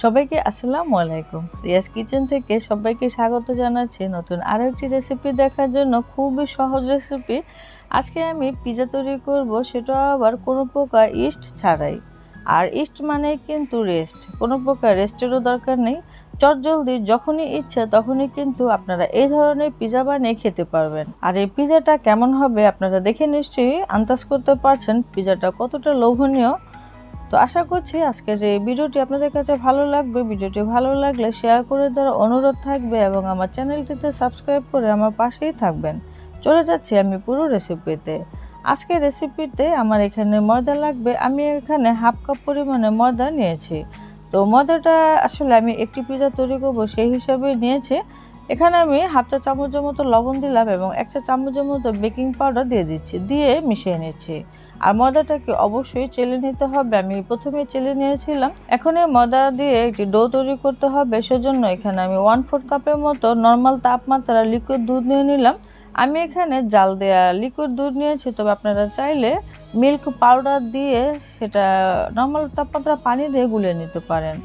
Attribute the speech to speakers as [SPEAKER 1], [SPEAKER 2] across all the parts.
[SPEAKER 1] সবাইকে আসসালামু আলাইকুম। রিয়াজ কিচেন থেকে সবাইকে স্বাগত জানাচ্ছি নতুন আরও একটি রেসিপি দেখার জন্য খুবই সহজ রেসিপি আজকে আমি পিজা তৈরি করব, সেটা আবার কোনো প্রকার ইস্ট ছাড়াই। আর ইস্ট মানে কিন্তু রেস্ট কোনো প্রকার রেস্টেরও দরকার নেই। চটজলদি যখনই ইচ্ছে তখনই কিন্তু আপনারা এই ধরনের পিজা বানিয়ে খেতে পারবেন। আর এই পিজাটা কেমন হবে আপনারা দেখে নিশ্চয়ই আন্দাজ করতে পারছেন পিজাটা কতটা লোভনীয়। তো আশা করছি আজকের এই ভিডিওটি আপনাদের কাছে ভালো লাগবে। ভিডিওটি ভালো লাগলে শেয়ার করে দেওয়ার অনুরোধ থাকবে এবং আমার চ্যানেলটিতে সাবস্ক্রাইব করে আমার পাশেই থাকবেন। চলে যাচ্ছি আমি পুরো রেসিপিতে আজকের রেসিপিতে আমার এখানে ময়দা লাগবে। আমি এখানে হাফ কাপ পরিমাণে ময়দা নিয়েছি। তো ময়দাটা আসলে আমি একটি পিজা তৈরি করব সেই হিসাবে নিয়েছি। এখানে আমি হাফ চা চামচের মতো লবণ দিলাম এবং এক চা চামচের মতো বেকিং পাউডার দিয়ে দিচ্ছি। দিয়ে মিশিয়ে নিচ্ছি। আর ময়দাটাকে অবশ্যই চেলে নিতে হবে। আমি প্রথমে চেলে নিয়েছিলাম। এখন এই ময়দা দিয়ে একটি ডো তৈরি করতে হবে। সেজন্য এখানে আমি ওয়ান ফোর কাপের মতো নর্মাল তাপমাত্রা লিকুইড দুধ নিয়ে নিলাম। আমি এখানে জাল দেয়া লিকুইড দুধ নিয়েছি। তবে আপনারা চাইলে মিল্ক পাউডার দিয়ে সেটা নর্মাল তাপমাত্রা পানি দিয়ে গুলিয়ে নিতে পারেন।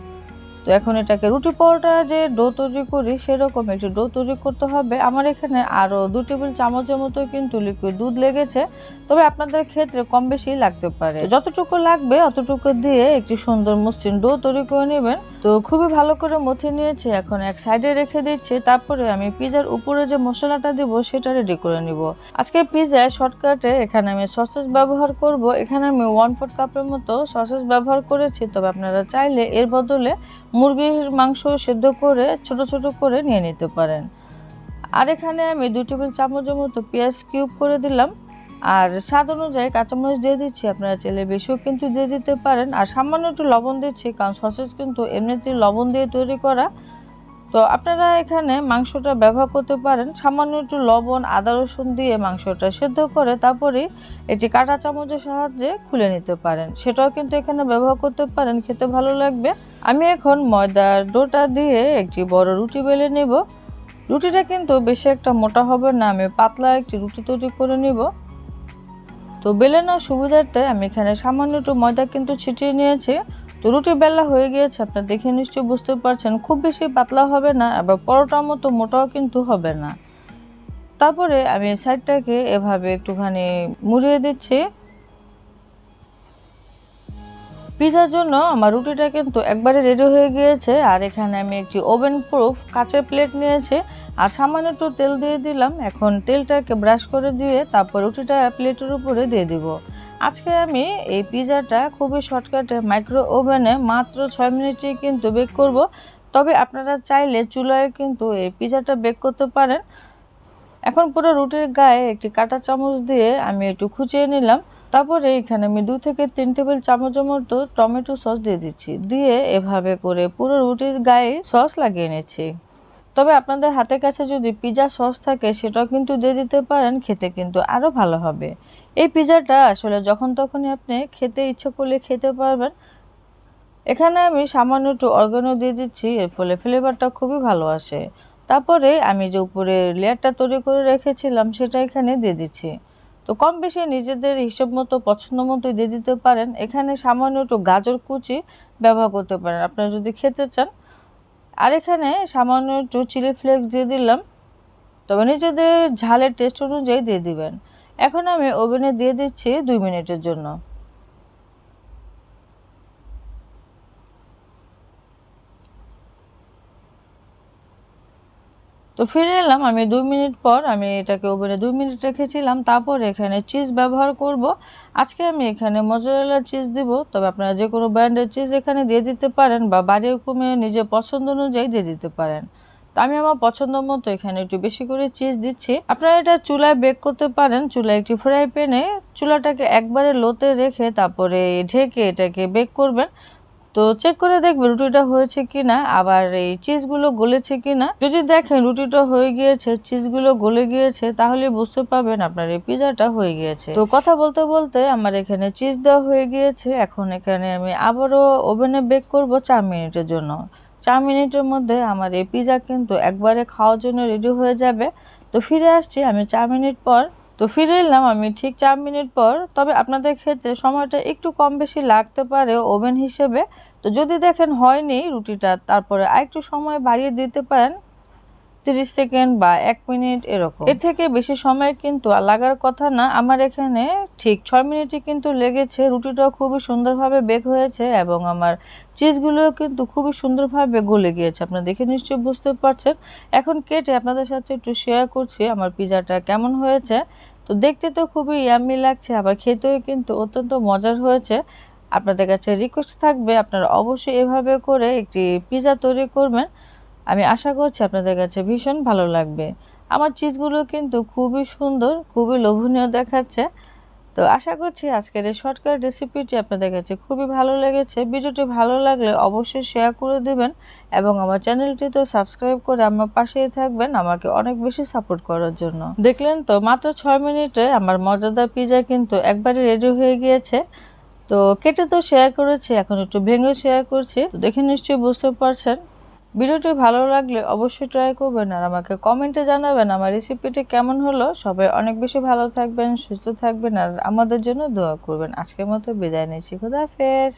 [SPEAKER 1] তো এখন এটাকে রুটি পরোটা যে ডো তৈরি করি সেরকম একটি ডো তৈরি করতে হবে। আমার এখানে আরও দু টেবিল চামচের মতো কিন্তু লিকুইড দুধ লেগেছে। তবে আপনাদের ক্ষেত্রে কম বেশি লাগতে পারে। যতটুকু লাগবে অতটুকু দিয়ে একটি সুন্দর মসৃণ ডো তৈরি করে নেবেন। তো খুবই ভালো করে মথে নিয়েছি, এখন এক সাইডে রেখে দিচ্ছি। তারপরে আমি পিজার উপরে যে মশলাটা দিব সেটা রেডি করে নিব। আজকে পিজায় শর্টকাটে এখানে আমি সসেস ব্যবহার করব। এখানে আমি ওয়ান ফোর্থ কাপের মতো সসেস ব্যবহার করেছি। তবে আপনারা চাইলে এর বদলে মুরগির মাংস সেদ্ধ করে, ছোট ছোট করে নিয়ে নিতে পারেন। আর এখানে আমি দু টেবিল চামচের মতো পেঁয়াজ কিউব করে দিলাম। আর স্বাদ অনুযায়ী কাঁচামরিচ দিয়ে দিচ্ছি, আপনারা চাইলে বেশিও কিন্তু দিয়ে দিতে পারেন। আর সামান্য একটু লবণ দিচ্ছি, কারণ সসেজ কিন্তু এমনিতেই লবণ দিয়ে তৈরি করা। তো আপনারা এখানে মাংসটা ব্যবহার করতে পারেন। সামান্য একটু লবণ, আদা, রসুন দিয়ে মাংসটা সেদ্ধ করে তারপরে এটি কাঁটা চামচের সাহায্যে খুলে নিতে পারেন। সেটাও কিন্তু এখানে ব্যবহার করতে পারেন, খেতে ভালো লাগবে। আমি এখন ময়দার ডোটা দিয়ে একটি বড় রুটি বেলে নেব। রুটিটা কিন্তু বেশি একটা মোটা হবে না, আমি পাতলা একটি রুটি তৈরি করে নিব। তো বেলে নেওয়ার সুবিধার্থে আমি এখানে সামান্য একটু ময়দা কিন্তু ছিটিয়ে নিয়েছি। তো রুটি বেলা হয়ে গিয়েছে, আপনার দেখে নিশ্চয়ই বুঝতে পারছেন, খুব বেশি পাতলা হবে না, আবার পরোটার মতো মোটাও কিন্তু হবে না। তারপরে আমি সাইডটাকে এভাবে একটুখানি মুড়িয়ে দিচ্ছি। পিজার জন্য আমার রুটিটা কিন্তু একবারে রেডি হয়ে গিয়েছে, আর এখানে আমি একটি ওভেন প্রুফ কাঁচের প্লেট নিয়েছি, আর সামান্য একটু তেল দিয়ে দিলাম। এখন তেলটাকে ব্রাশ করে দিয়ে তারপর রুটিটা প্লেটের উপরে দিয়ে দিব। আজকে আমি এই পিজাটা খুবই শর্টকাটে মাইক্রো ওভেনে মাত্র ছয় মিনিটেই কিন্তু বেক করব। তবে আপনারা চাইলে চুলায় কিন্তু এই পিজাটা বেক করতে পারেন। এখন পুরো রুটির গায়ে একটি কাঁটা চামচ দিয়ে আমি একটু খুঁচিয়ে নিলাম। তারপরে এখানে আমি দু থেকে তিন টেবিল চামচের মতো টমেটো সস দিয়ে দিচ্ছি। দিয়ে এভাবে করে পুরো রুটির গায়ে সস লাগিয়ে নিচ্ছি। তবে আপনাদের হাতের কাছে যদি পিজা সস থাকে, সেটাও কিন্তু দিয়ে দিতে পারেন। খেতে কিন্তু আরও ভালো হবে। এই পিজাটা আসলে যখন তখনই আপনি খেতে ইচ্ছে করলে খেতে পারবেন। এখানে আমি সামান্য একটু অর্গানো দিয়ে দিচ্ছি, এর ফলে ফ্লেভারটা খুবই ভালো আসে। তারপরে আমি যে উপরে লেয়ারটা তৈরি করে রেখেছিলাম, সেটা এখানে দিয়ে দিচ্ছি। তো কম বেশি নিজেদের হিসেব মতো, পছন্দ মতোই দিয়ে দিতে পারেন। এখানে সামান্য একটু গাজর কুচি ব্যবহার করতে পারেন। আপনারা যদি খেতে চান। আর এখানে সামান্য একটু চিলি ফ্লেক্স দিয়ে দিলাম। তবে নিজেদের ঝালের টেস্ট অনুযায়ী দিয়ে দিবেন। এখন আমি ওভেনে দিয়ে দিচ্ছি দুই মিনিটের জন্য। তো ফিরে এলাম, আমি দুই মিনিট পর আমি এটাকে ওভেনে দুই মিনিট রেখেছিলাম। তারপর এখানে চিজ ব্যবহার করব। আজকে আমি এখানে মজারেলা চিজ দিব, তবে আপনারা যে কোনো ব্র্যান্ডের চিজ এখানে দিয়ে দিতে পারেন বা বাড়ির কমে নিজের পছন্দ অনুযায়ী দিয়ে দিতে পারেন। তো আমি আমার পছন্দ মতো এখানে একটু বেশি করে চিজ দিচ্ছি। আপনারা এটা চুলায় বেক করতে পারেন। চুলায় একটি ফ্রাই প্যানে চুলাটাকে একবারে লোতে রেখে তারপরে ঢেকে এটাকে বেক করবেন। তো চেক করে দেখবে রুটিটা হয়েছে কিনা, আবার এই চিজগুলো গলেছে কিনা। যদি দেখেন রুটিটা হয়ে গিয়েছে চিজগুলো গলে গিয়েছে, তাহলে বুঝতে পারবেন আপনার এই পিজাটা হয়ে গিয়েছে। তো কথা বলতে বলতে আমার এখানে চিজ দেওয়া হয়ে গিয়েছে। এখন এখানে আমি আবারও ওভেনে বেক করব চার মিনিটের জন্য। চার মিনিটের মধ্যে আমার এই পিজা কিন্তু একবারে খাওয়ার জন্য রেডি হয়ে যাবে। তো ফিরে আসছি, আমি চার মিনিট পর। তো ফিরে এলাম আমি ঠিক চার মিনিট পর। তবে আপনাদের ক্ষেত্রে সময়টা একটু কম বেশি লাগতে পারে ওভেন হিসেবে। তো যদি দেখেন হয়নি রুটিটা, তারপরে আরেকটু সময় বাড়িয়ে দিতে পারেন। তিরিশ সেকেন্ড বা এক মিনিট এরকম। এর থেকে বেশি সময় কিন্তু লাগার কথা না। আমার এখানে ঠিক ছয় মিনিটই কিন্তু লেগেছে। রুটিটাও খুবই সুন্দরভাবে বেক হয়েছে এবং আমার চিজগুলোও কিন্তু খুবই সুন্দরভাবে গলে গিয়েছে। আপনারা দেখে নিশ্চয়ই বুঝতে পারছেন। এখন কেটে আপনাদের সাথে একটু শেয়ার করছি আমার পিজাটা কেমন হয়েছে। তো দেখতে তো খুবই ইয়াম্মি লাগছে, আবার খেতেও কিন্তু অত্যন্ত মজার হয়েছে। আপনাদের কাছে রিকোয়েস্ট থাকবে, আপনারা অবশ্যই এভাবে করে একটি পিজা তৈরি করবেন। আমি আশা করছি আপনাদের কাছে ভীষণ ভালো লাগবে। আমার চিজগুলো কিন্তু খুবই সুন্দর, খুবই লোভনীয় দেখাচ্ছে। তো আশা করছি আজকের এই শর্টকাট রেসিপিটি আপনাদের কাছে খুবই ভালো লেগেছে। ভিডিওটি ভালো লাগলে অবশ্যই শেয়ার করে দেবেন এবং আমার চ্যানেলটি তো সাবস্ক্রাইব করে আমার পাশেই থাকবেন আমাকে অনেক বেশি সাপোর্ট করার জন্য। দেখলেন তো, মাত্র ছয় মিনিটে আমার মজাদার পিজা কিন্তু একবারে রেডি হয়ে গিয়েছে। তো কেটে তো শেয়ার করেছি, এখন একটু ভেঙে শেয়ার করছি। দেখে নিশ্চয়ই বুঝতে পারছেন ভিডিওটি ভালো লাগলে অবশ্যই ট্রাই করবেন আর আমাকে কমেন্টে জানাবেন আমার রেসিপিটি কেমন হলো। সবাই অনেক বেশি ভালো থাকবেন, সুস্থ থাকবেন আর আমাদের জন্য দোয়া করবেন। আজকের মতো বিদায় নিচ্ছি। খুদা হাফেজ।